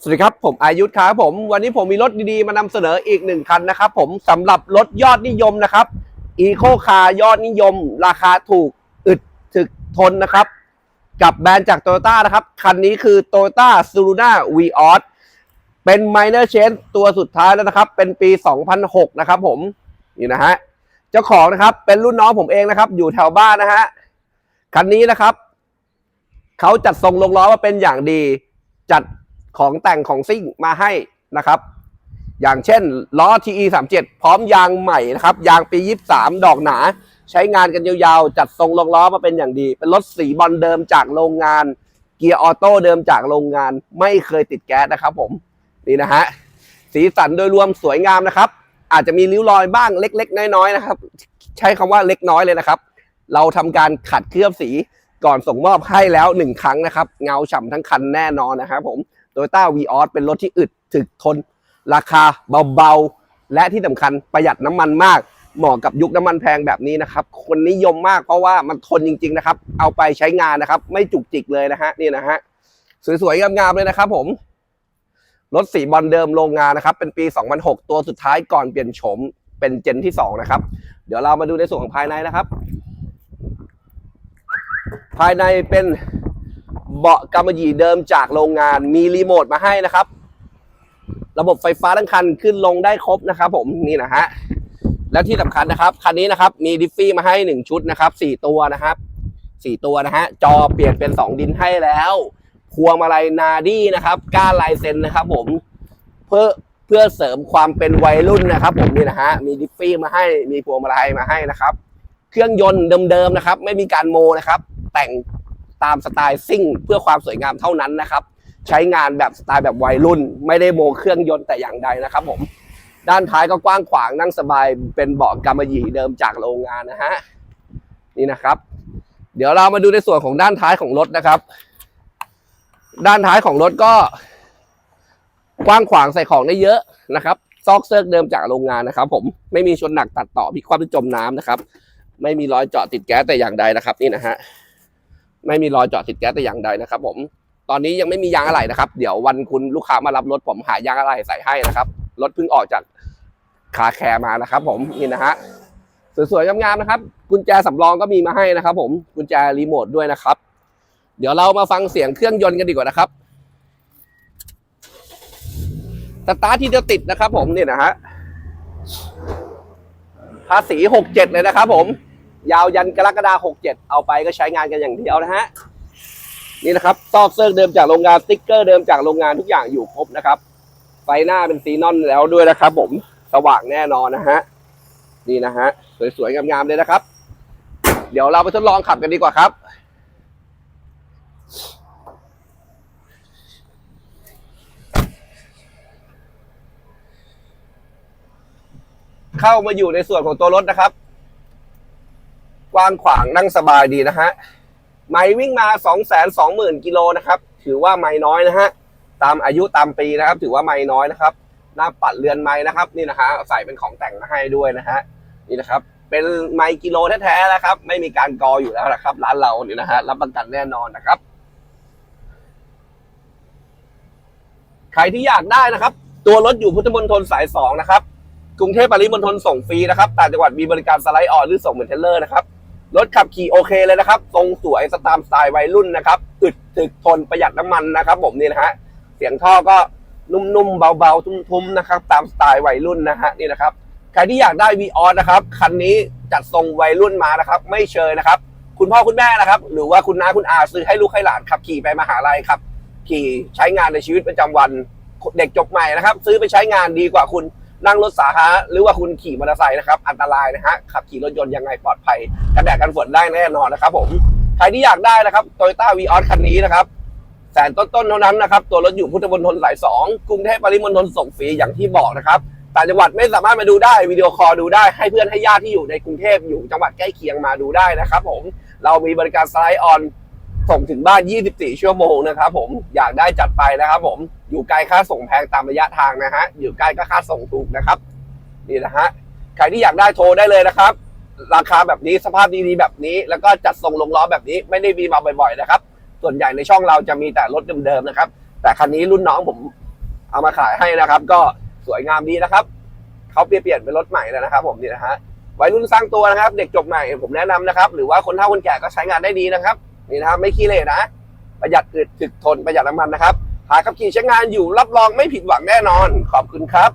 สวัสดีครับ ผมอายุทธครับผม วันนี้ผมมีรถดีๆ มานำเสนออีกหนึ่งคันนะครับผมสำหรับรถยอดนิยมนะครับอีโคคาร์ยอดนิยม ราคาถูกอึดถึกทนนะครับ กับแบรนด์จากโตโยต้านะครับ คันนี้คือ Toyota s u r u n a v i o s เป็น minor change ตัวสุดท้ายแล้วนะครับ เป็นปี 2006 นะครับผม นี่นะฮะ เจ้าของนะครับ เป็นรุ่นน้องผมเองนะครับ อยู่แถวบ้านนะฮะ คันนี้นะครับ เขาจัดทรงลงล้อมาเป็นอย่างดี จัด ของแต่งของซิ่งมาให้นะครับ อย่างเช่นล้อ TE 3 7พร้อมยางใหม่นะครับ ยางปี 23 ดอกหนา ใช้งานกันยาวๆ จัดทรงลงล้อมาเป็นอย่างดี เป็นรถสีบอลเดิมจากโรงงาน เกียร์ออโต้เดิมจากโรงงาน ไม่เคยติดแก๊สนะครับผม นี่นะฮะ สีสันโดยรวมสวยงามนะครับ อาจจะมีริ้วรอยบ้างเล็ก ๆ น้อยๆนะครับ ใช้คำว่าเล็กน้อยเลยนะครับ เราทำการขัดเคลือบสีก่อนส่งมอบให้แล้วหนึ่งครั้งนะครับ เงาฉ่ำทั้งคันแน่นอนนะครับผม โยต้าวีออสเป็นรถที่อึดถึกทน ราคาเบาๆ และที่สำคัญประหยัดน้ำมันมาก เหมาะกับยุคน้ำมันแพงแบบนี้นะครับ คนนิยมมากเพราะว่ามันทนจริง ๆ นะครับ เอาไปใช้งานนะครับ ไม่จุกจิกเลยนะฮะนี่นะฮะสวยๆงามๆเลยนะครับผมรถสีบอลเดิมโรงงานนะครับ เป็นปี 2006 ตัวสุดท้ายก่อนเปลี่ยนโฉมเป็นเจนที่ 2 นะครับ เดี๋ยวเรามาดูในส่วนของภายในนะครับ ภายในเป็น เบาะกำมะหยี่เดิมจากโรงงานมีรีโมทมาให้นะครับ ระบบไฟฟ้าทั้งคันขึ้นลงได้ครบนะครับ ผมนี่นะฮะและที่สำคัญนะครับคันนี้นะครับมีดิฟฟี่มาให้หนึ่งชุดนะครับสี่ตัวนะครับสี่ตัวนะฮะจอเปลี่ยนเป็นสองดินให้แล้วพวงมาลัยนาดี้นะครับก้านลายเซ็นนะครับ ผมเพื่อเพื่อเสริมความเป็นวัยรุ่นนะครับ ผมนี่นะฮะมีดิฟฟี่มาให้มีพวงมาลัยมาให้นะครับ เครื่องยนต์เดิมๆนะครับ ไม่มีการโมนะครับ แต่ง ตามสไตล์ซิ่งเพื่อความสวยงามเท่านั้นนะครับ ใช้งานแบบสไตล์แบบวัยรุ่น ไม่ได้โมเครื่องยนต์แต่อย่างใดนะครับผม ด้านท้ายก็กว้างขวางนั่งสบายเป็นเบาะกำมะหยี่เดิมจากโรงงานนะฮะนี่นะครับ เดี๋ยวเรามาดูในส่วนของด้านท้ายของรถนะครับ ด้านท้ายของรถก็ กว้างขวางใส่ของได้เยอะนะครับซอกเซิร์กเดิมจากโรงงานนะครับ ผมไม่มีชนหนักตัดต่อพิกคว่ำหรือจมน้ำนะครับ ไม่มีรอยเจาะติดแก๊สแต่อย่างใดนะครับ นี่นะฮะ ไม่มีรอยเจาะติดแก๊สแต่อย่างใดนะครับ ผม ตอนนี้ยังไม่มียางอะไหล่นะครับ เดี๋ยววันคุณลูกค้ามารับรถผมหายางอะไหล่ใส่ให้นะครับ รถเพิ่งออกจากคาแคร์มานะครับ ผมนี่นะฮะสวยๆงามๆนะครับ กุญแจสำรองก็มีมาให้นะครับ ผมกุญแจรีโมทด้วยนะครับ เดี๋ยวเรามาฟังเสียงเครื่องยนต์กันดีกว่านะครับสตาร์ทที่เดียวติดนะครับ ผมนี่นะฮะภาษีหกเจ็ดเลยนะครับ ผม ยาวยันกรกฎาหกเจ็ดเอาไปก็ใช้งานกันอย่างเดียวนะฮะนี่นะครับซอกเซิร์กเดิมจากโรงงานสติ๊กเกอร์เดิมจากโรงงานทุกอย่างอยู่ครบนะครับไฟหน้าเป็นซีนอนแล้วด้วยนะครับ ผมสว่างแน่นอนนะฮะนี่นะฮะสวยๆงามๆเลยนะครับ เดี๋ยวเราไปทดลองขับกันดีกว่าครับเข้ามาอยู่ในส่วนของตัวรถนะครับ ว้างขวางนั่งสบายดีนะฮะไมล์วิ่งมา 2 2 0 0 0 0กิโลนะครับ ถือว่าไมล์น้อยนะฮะตามอายุตามปีนะครับ ถือว่าไมล์น้อยนะครับหน้าปัดเรือนไม้นะครับ นี่นะฮะใส่เป็นของแต่งมาให้ด้วยนะฮะนี่นะครับ เป็นไมล์กิโลแท้ๆนะครับ ไม่มีการกออยู่แล้วนะครับ ร้านเราเนี่ยนะฮะรับประกันแน่นอนนะครับใครที่อยากได้นะครับ ตัวรถอยู่พุทธมณฑลสายสองนะครับกรุงเทพปริมณฑลส่งฟรีนะครับต่างจังหวัดมีบริการสไลด์ออนหรือส่งเหมือนเทเลอร์นะครับ รถขับขี่โอเคเลยนะครับ ทรงสวยสตล์สไตล์วัยรุ่นนะครับอึดถึกทนประหยัดน้ำมันนะครับ ผมนี่นะฮะเสียงท่อก็นุ่มๆเบาๆ ทุ้มๆนะครับ ตามสไตล์วัยรุ่นนะฮะนี่นะครับใครที่อยากได้ v ีออนะครับคันนี้จัดทรงวัยรุ่นมานะครับ ไม่เชยนะครับ คุณพ่อคุณแม่นะครับ หรือว่าคุณน้าคุณอาซื้อให้ลูกให้หลานขับขี่ไปมหาลัยครับขี่ใช้งานในชีวิตประจำวันเด็กจบใหม่นะครับ ซื้อไปใช้งานดีกว่าคุณ นั่งรถสาธารณะหรือว่าคุณขี่มอเตอร์ไซค์นะครับอันตรายนะฮะขับขี่รถยนต์ยังไงปลอดภัยกันแดดกันฝนได้แน่นอนนะครับผมใครที่อยากได้นะครับโตโยต้าวีออสคันนี้นะครับแสนต้นๆเท่านั้นนะครับ ตัวรถอยู่พุทธมณฑลสายสองกรุงเทพปริมณฑลส่งฟรีอย่างที่บอกนะครับต่างจังหวัดไม่สามารถมาดูได้วิดีโอคอลดูได้ให้เพื่อนให้ญาติที่อยู่ในกรุงเทพอยู่จังหวัดใกล้เคียงมาดูได้นะครับผมเรามีบริการสไลด์ออน ส่งถึงบ้าน 24 ชั่วโมงนะครับผมอยากได้จัดไปนะครับผมอยู่ไกลค่าส่งแพงตามระยะทางนะฮะอยู่ใกล้ก็ค่าส่งถูกนะครับนี่นะฮะใครที่อยากได้โทรได้เลยนะครับ ราคาแบบนี้สภาพดีๆแบบนี้ แล้วก็จัดส่งลงล้อแบบนี้ไม่ได้มีมาบ่อยๆนะครับ ส่วนใหญ่ในช่องเราจะมีแต่รถเดิมๆนะครับ แต่คันนี้รุ่นน้องผมเอามาขายให้นะครับ ก็สวยงามดีนะครับเขาเปลี่ยนเป็นรถใหม่แล้วนะครับ ผมนี่นะฮะวัยรุ่นสร้างตัวนะครับ เด็กจบใหม่ผมแนะนำนะครับ หรือว่าคนเฒ่าคนแก่ก็ใช้งานได้ดีนะครับ นี่นะครับไม่ขี้เหร่นะ ประหยัดอึดถึกทนประหยัดน้ำมันนะครับ หาขับขี่ใช้งานอยู่รับรองไม่ผิดหวังแน่นอน ขอบคุณครับ